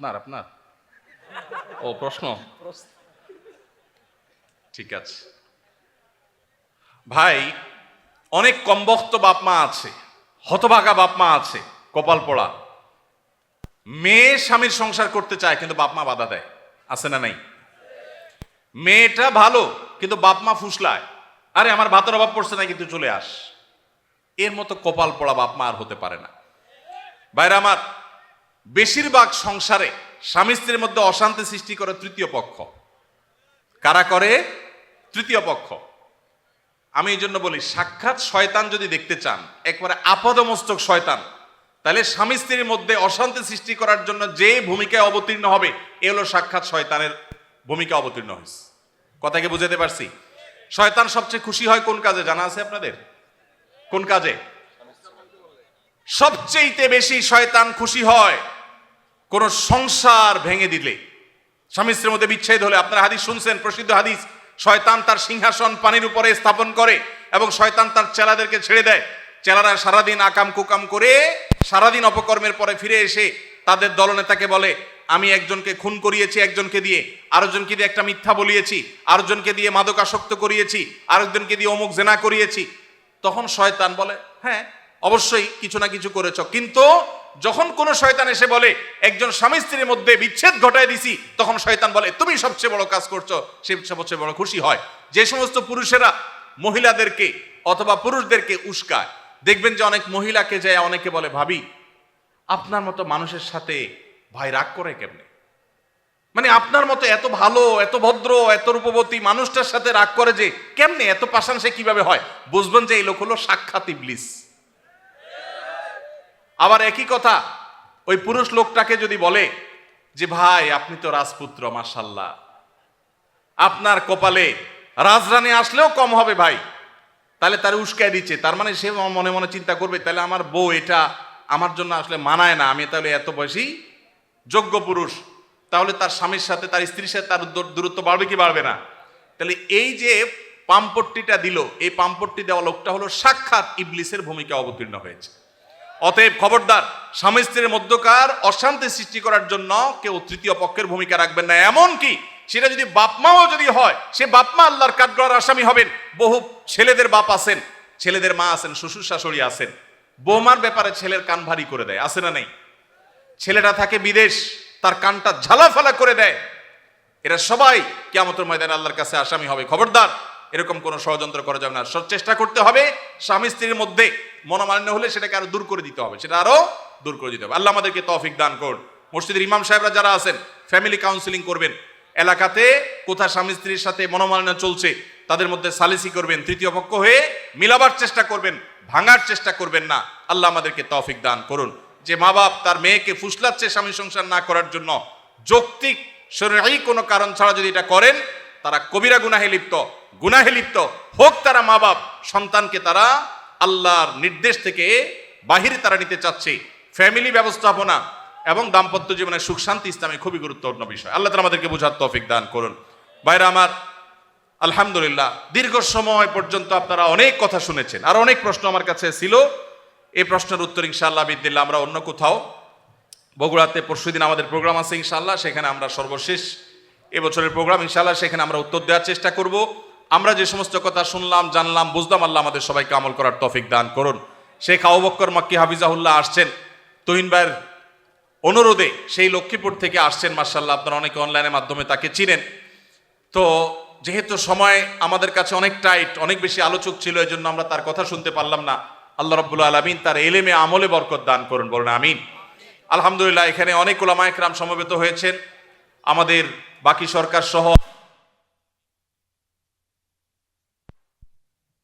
আপনার আপনার? ও, প্রশ্ন? ঠিক আছে। ভাই, অনেক কমবক্ত বাপ মা আছে, হতভাগা বাপ মা আছে, কপাল পড়া। মেয়ে স্বামীর সংসার করতে চায়, কিন্তু বাপ মা বাধা দেয়। আছে না নাই? মেয়েটা ভালো, কিন্তু বাপ মা ফুসলায়। আরে, আমার ভাতের অভাব পড়ছে না কিন্তু চলে আস। এর মতো কপাল পড়া বাপ মা আর হতে পারে না। বাইরে আমার বেশিরভাগ সংসারে স্বামী স্ত্রীর মধ্যে অশান্তি সৃষ্টি করে তৃতীয় পক্ষ। কারা করে? তৃতীয় পক্ষ। আমি এই জন্য বলি, সাক্ষাৎ শয়তান যদি দেখতে চান, একবারে আপদমস্তক শয়তান, তাহলে স্বামী স্ত্রীর মধ্যে অশান্তি সৃষ্টি করার জন্য যে ভূমিকায় অবতীর্ণ হবে, এ হলো সাক্ষাৎ শয়তানের ভূমিকা অবতীর্ণ হয়েছে। কথাকে বুঝাতে পারছি? শয়তান সবচেয়ে খুশি হয় কোন কাজে? জানা আছে আপনাদের? কোন কাজে? সবচেয়েতে বেশি শয়তান খুশি হয় কোন সংসার ভেঙে দিলে। স্বামী স্ত্রীর মধ্যে বিচ্ছেদ হলে আপনারা হাদিস শুনছেন, প্রসিদ্ধ হাদিস, শয়তান তার সিংহাসন পানির উপরে স্থাপন করে এবং শয়তান তার চেলাদেরকে ছেড়ে দেয়। চেলারা সারাদিন আকাম কুকাম করে সারাদিন অপকর্মের পরে ফিরে এসে তাদের দলনেতাকে বলে, আমি একজনকে খুন করিয়েছি, একজনকে দিয়ে আরেকজনকে দিয়ে একটা মিথ্যা বলিয়েছি, আরেকজনকে দিয়ে মাদকাসক্ত করিয়েছি, আরেকজনকে দিয়ে অমুক জেনা করিয়েছি। তখন শয়তান বলে হ্যাঁ অবশ্যই কিছু না কিছু করেছ, কিন্তু যখন কোন শয়তান এসে বলে, একজন স্বামী স্ত্রীর মধ্যে বিচ্ছেদ ঘটায় দিছি, তখন শয়তান বলে, তুমি সবচেয়ে বড় কাজ করছ, সে সবচেয়ে বড় খুশি হয়। যে সমস্ত পুরুষেরা মহিলাদেরকে অথবা পুরুষদেরকে উস্কায়, দেখবেন যে অনেক মহিলাকে যায় অনেকে বলে, ভাবি, আপনার মতো মানুষের সাথে ভাই রাগ করে কেমনে? মানে আপনার মতো এত ভালো, এত ভদ্র, এত রূপবতী মানুষটার সাথে রাগ করে যে, কেমনে, এত পাশান সে কীভাবে হয়? বুঝবেন যে এই লোক হলো সাক্ষাৎ ইবলিস। আবার একই কথা, ওই পুরুষ লোকটাকে যদি বলে যে, ভাই, আপনি তো রাজপুত্র মার্শাল্লাহ আপনার কপালে রাজরানী আসলেও কম হবে ভাই। তাহলে তার উস্কায় দিচ্ছে। তার মানে সে মনে মনে চিন্তা করবে, তাহলে আমার বউ এটা আমার জন্য আসলে মানায় না। আমি তাহলে এত বয়সী যোগ্য পুরুষ। তাহলে তার স্বামীর সাথে, তার স্ত্রীর সাথে তার দূরত্ব বাড়বে কি বাড়বে না? তাহলে এই যে পাম্পট্টিটা দিল, এই পাম্পট্টি দেওয়া লোকটা হলো সাক্ষাৎ ইবলিসের ভূমিকা অবতীর্ণ হয়েছে। অতএব খবরদার, স্বামী স্ত্রীর মধ্যকার অশান্তি সৃষ্টি করার জন্য কেউ তৃতীয় পক্ষের ভূমিকা রাখবেন না। এমন কি সেটা যদি বাপমাও যদি হয়, সে বাপমা আল্লাহর কাঠগড়ার আসামি হবেন। বহু ছেলেদের বাপ আছেন, ছেলেদের মা আছেন, শ্বশুর শাশুড়ি আছেন। বৌমার ব্যাপারে ছেলের কান ভারী করে দেয়, আছে না নেই? ছেলেটা থাকে বিদেশ, তার কানটা ঝালাফালা করে দেয়। এরা সবাই কেমতের ময়দানে আল্লাহর কাছে আসামি হবে। খবরদার এরকম কোনো ষড়যন্ত্র করা যাবে না। চেষ্টা করতে হবে স্বামী স্ত্রীর মধ্যে মনোমালিন্য হলে সেটাকে আরও দূর করে দিতে হবে, সেটা আরও দূর করে দিতে হবে। আল্লাহ আমাদেরকে তৌফিক দান করুন। মসজিদের ইমাম সাহেবরা যারা আছেন ফ্যামিলি কাউন্সিলিং করবেন, এলাকাতে কোথায় স্বামী স্ত্রীর সাথে মনোমালিন্য চলছে, তাদের মধ্যে সালিসি করবেন, তৃতীয় পক্ষ হয়ে মিলাবার চেষ্টা করবেন, ভাঙার চেষ্টা করবেন না। আল্লাহ আমাদেরকে তৌফিক দান করুন। যে মা বাপ তার মেয়েকে ফুসলাচ্ছে স্বামী সংসার না করার জন্য, যৌক্তিক শরীরই কোনো কারণ ছাড়া যদি এটা করেন তারা কবিরা গুনাহে লিপ্ত গুনাহে লিপ্ত। হোক তারা মা বাপ সন্তানকে তারা আল্লাহর নির্দেশ থেকে বাহিরে তারা নিতে চাচ্ছে। ফ্যামিলি ব্যবস্থাপনা এবং দাম্পত্য জীবনের সুখ, শান্তি ইসলামে খুবই গুরুত্বপূর্ণ বিষয়। আল্লাহ তালা আমাদেরকে বোঝার তৌফিক দান করুন। বাইরে আমার, আলহামদুলিল্লাহ, দীর্ঘ সময় পর্যন্ত আপনারা অনেক কথা শুনেছেন। আর অনেক প্রশ্ন আমার কাছে ছিল। এই প্রশ্নের উত্তর ইনশাআল্লাহ বিদিল্লা আমরা অন্য কোথাও। বগুড়াতে পরশুদিন আমাদের প্রোগ্রাম আছে ইনশাআল্লাহ, সেখানে আমরা সর্বশেষ এবছরের প্রোগ্রাম, ইনশাআল্লাহ সেখানে আমরা উত্তর দেওয়ার চেষ্টা করব। আমরা যে সমস্ত কথা শুনলাম, জানলাম, বুঝলাম, আল্লাহ আমাদের সবাইকে আমল করার তফিক দান করুন। শেখ আবু বক্কর মাক্কি হাফিজাহুল্লাহ আসছেন। তুহিন ভাইয়ের অনুরোধে সেই লক্ষ্মীপুর থেকে আসছেন মার্শাল্লাহ আপনারা অনেকে অনলাইনের মাধ্যমে তাকে চিনেন। তো যেহেতু সময় আমাদের কাছে অনেক টাইট, অনেক বেশি আলোচক ছিল এই জন্য আমরা তার কথা শুনতে পারলাম না। আল্লাহ রব্বুল আলমিন তার এলেমে, আমলে বরকত দান করুন, বলুন আমিন। আলহামদুলিল্লাহ, এখানে অনেক ওলামা একরাম সমবেত হয়েছেন। আমাদের বাকি সরকার সহ